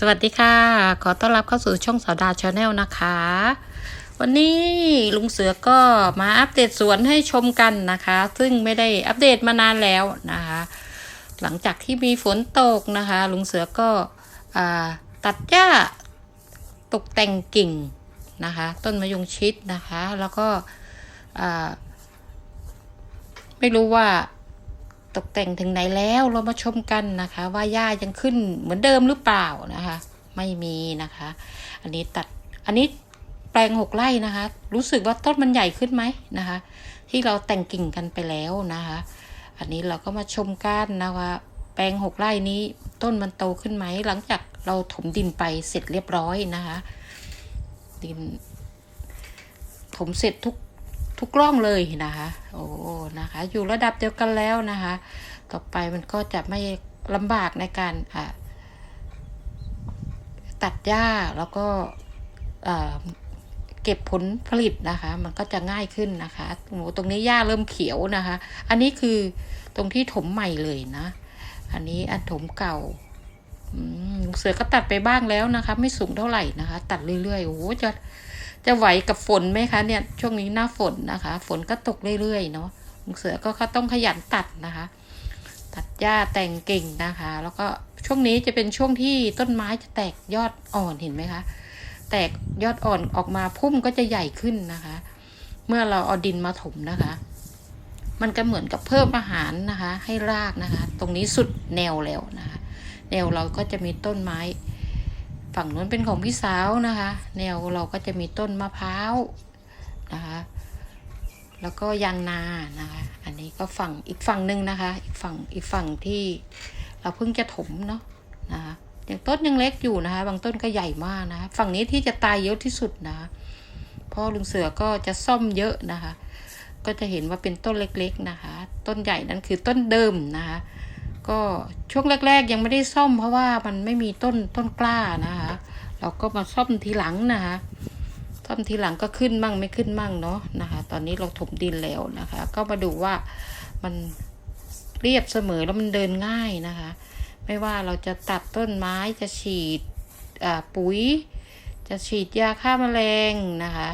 สวัสดีค่ะ ขอต้อนรับเข้าสู่ช่องสาวดาชาแนลนะคะ วันนี้ลุงเสือก็มาอัปเดตสวนให้ชมกันนะคะ ซึ่งไม่ได้อัปเดตมานานแล้วนะคะ หลังจากที่มีฝนตกนะคะ ลุงเสือก็ตัดหญ้าตกแต่งกิ่งนะคะ ต้นมะยงชิดนะคะ แล้วก็ไม่รู้ว่า ตกแต่งถึงไหนแล้วเรามาชมกันนะคะ ว่าหญ้ายังขึ้นเหมือนเดิมหรือเปล่านะคะ ไม่มีนะคะ อันนี้ตัดอันนี้แปลงหกไร่นะคะ รู้สึกว่าต้นมันใหญ่ขึ้นไหมนะคะ ที่เราแต่งกิ่งกันไปแล้วนะคะ อันนี้เราก็มาชมกันนะว่าแปลงหกไร่นี้ต้นมันโตขึ้นไหมหลังจากเราถมดินไปเสร็จเรียบร้อยนะคะ ดิน ถมเสร็จทุก ทุกร่องเลยนะคะ โอ้นะคะ อยู่ระดับเดียวกันแล้วนะคะ ต่อไปมันก็จะไม่ลำบากในการตัดหญ้าแล้วก็เก็บผลผลิตนะคะ มันก็จะง่ายขึ้นนะคะโอ้ตรงนี้หญ้าเริ่มเขียวนะคะ อันนี้คือตรงที่ถมใหม่เลยนะ อันนี้อันถมเก่าเสือก็ตัดไปบ้างแล้วนะคะ ไม่สูงเท่าไหร่นะคะ ตัดเรื่อยๆโอ้โหจะ จะไหวกับฝนไหมคะเนี่ยช่วงนี้หน้าฝนนะคะ ฝนก็ตกเรื่อยๆเนาะลุงเสือก็เขาต้องขยันตัดนะคะ ตัดหญ้าแต่งกิ่งนะคะ แล้วก็ช่วงนี้จะเป็นช่วงที่ต้นไม้จะแตกยอดอ่อนเห็นไหมคะ แตกยอดอ่อนออกมาพุ่มก็จะใหญ่ขึ้นนะคะ เมื่อเราเอาดินมาถมนะคะ มันก็เหมือนกับเพิ่มอาหารนะคะ ให้รากนะคะ ตรงนี้สุดแนวแล้วนะคะ แนวเราก็จะมีต้นไม้ ฝั่งนู้นเป็นของพี่สาวนะคะ แนวเราก็จะมีต้นมะพร้าวนะคะ แล้วก็ยางนานะคะ อันนี้ก็ฝั่งอีกฝั่งหนึ่งนะคะ อีกฝั่งอีกฝั่งที่เราเพิ่งจะถมเนาะนะคะอย่างต้นยังเล็กอยู่นะคะ บางต้นก็ใหญ่มากนะคะ ฝั่งนี้ที่จะตายเยอะที่สุดนะคะเพราะลุงเสือก็จะซ่อมเยอะนะคะ ก็จะเห็นว่าเป็นต้นเล็กๆนะคะ ต้นใหญ่นั้นคือต้นเดิมนะคะ ก็ช่วงแรก ๆ ยังไม่ได้ซ่อมเพราะว่ามันไม่มีต้นต้นกล้านะคะ เราก็มาซ่อมทีหลังนะคะซ่อมทีหลังก็ขึ้นมั่งไม่ขึ้นมั่งเนาะนะคะ ตอนนี้เราถมดินแล้วนะคะ ก็มาดูว่ามันเรียบเสมอแล้วมันเดินง่ายนะคะ ไม่ว่าเราจะตัดต้นไม้จะฉีดปุ๋ย จะฉีดยาฆ่าแมลงนะคะ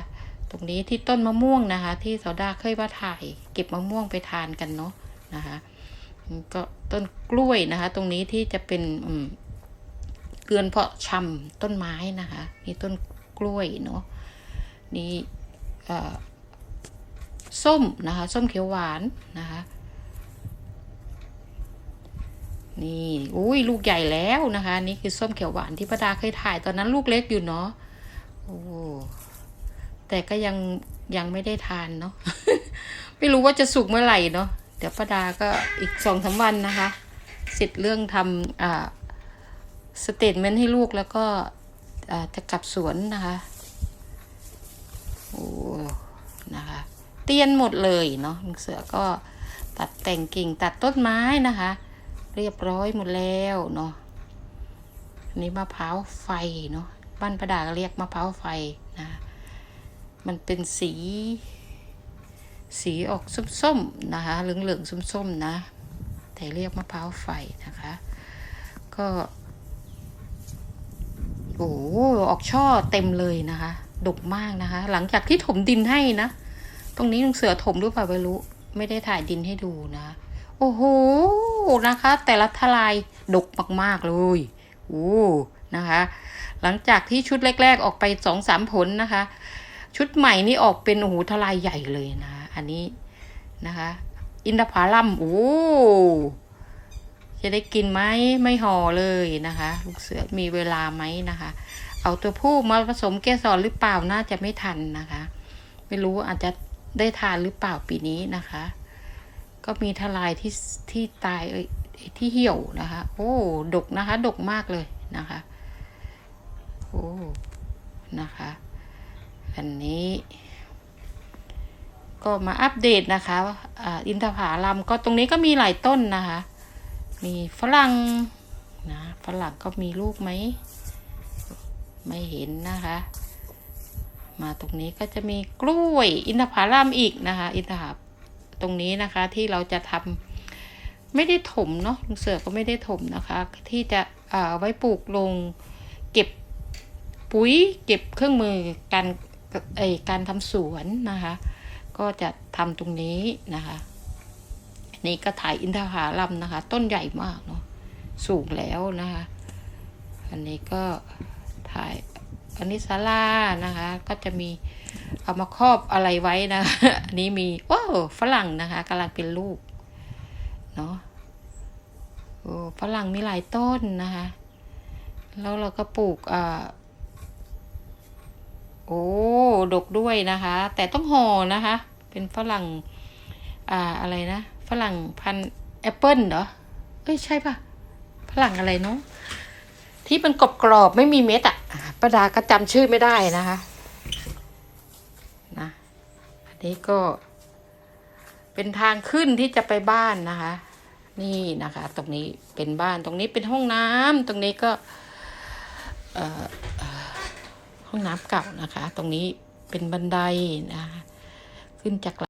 ตรงนี้ที่ต้นมะม่วงนะคะ ที่สาวดาเคยมาถ่าย เก็บมะม่วงไปทานกันเนาะนะคะ ก็ต้นกล้วยนะคะ ตรงนี้ที่จะเป็นเกลือนเพาะชำต้นไม้นะคะนี่ต้นกล้วยเนาะนี่ส้มนะคะส้มเขียวหวานนะคะนี่อุ้ยลูกใหญ่แล้วนะคะ นี่คือส้มเขียวหวานที่ป้าดาเคยถ่ายตอนนั้นลูกเล็กอยู่เนาะโอ้แต่ก็ยังยังไม่ได้ทานเนาะไม่รู้ว่าจะสุกเมื่อไหร่เนาะ ดี๋ยวป้าดาก็อีกสองสาวันนะคะ เสร็จเรื่องทำสเตทเมนต์ให้ลูกแล้วก็จะกลับสวนนะคะโอ้นะคะ เตียนหมดเลยเนาะเสือก็ตัดแต่งกิ่งตัดต้นไม้นะคะ เรียบร้อยหมดแล้วเนาะนี่มะพร้าวไฟเนาะบ้านประดาเรียกมะพร้าวไฟนะ มันเป็นสี สีออกส้มๆนะคะ เหลืองๆส้มๆนะ แต่เรียกมะพร้าวไฟนะคะ ก็โอ้ออกช่อเต็มเลยนะคะ ดกมากนะคะ หลังจากที่ถมดินให้นะ ตรงนี้ลุงเสือถมหรือเปล่าไม่รู้ ไม่ได้ถ่ายดินให้ดูนะ โอ้โห นะคะ แต่ละทลายดกมากๆเลย โอ้ นะคะ หลังจากที่ชุดแรก ๆ ออกไปสองสามผลนะคะ ชุดใหม่นี่ออกเป็นโอ้โหทลายใหญ่เลยนะ อันนี้นะคะ อินทผลัมโอ้จะได้กินไหมไม่ห่อเลยนะคะ ลูกเสือมีเวลาไหมนะคะ เอาตัวผู้มาผสมเกสรหรือเปล่าน่าจะไม่ทันนะคะ ไม่รู้อาจจะได้ทานหรือเปล่าปีนี้นะคะ ก็มีทลายที่ที่ตายที่เหี่ยวนะคะ โอ้ดกนะคะ ดกมากเลยนะคะโอ้นะคะ อันนี้ ก็มาอัปเดตนะคะอินทผลัมก็ตรงนี้ก็มีหลายต้นนะคะ มีฝรั่งนะฝรั่งก็มีลูกไหม ไม่เห็นนะคะ มาตรงนี้ก็จะมีกล้วย อินทผลัมอีกนะคะ อินทผลตรงนี้นะคะที่เราจะทำไม่ได้ถมเนาะลุงเสือก็ไม่ได้ถมนะคะ ที่จะอ่าไว้ปลูกลงเก็บปุ๋ยเก็บเครื่องมือการไอการทำสวนนะคะ ก็จะทำตรงนี้นะคะอันนี้ก็ถ่ายอินทผลัมนะคะ ต้นใหญ่มากเนาะสูงแล้วนะคะ อันนี้ก็ถ่ายอันนี้ศาลานะคะ ก็จะมีเอามาครอบอะไรไว้นะอันนี้มีโอ้ฝรั่งนะคะกำลังเป็นลูกเนาะโอ้ฝรั่งมีหลายต้นนะคะ แล้วเราก็ปลูกอ่าโอ้ ดกด้วยนะคะ แต่ต้องห่อนะคะ เป็นฝรั่งอ่าอะไรนะ ฝรั่งพันแอปเปิลเหรอเอ้ยใช่ปะฝรั่งอะไรเนาะที่มันกรอบๆไม่มีเม็ดอะ่ะประดาก็จำชื่อไม่ได้นะคะนะอันนี้ก็ เป็นทางขึ้นที่จะไปบ้านนะคะ นี่นะคะ ตรงนี้เป็นบ้านตรงนี้เป็นห้องน้ำตรงนี้ก็ห้องน้ำเก่านะคะ ตรงนี้ เป็นบันไดนะคะขึ้นจาก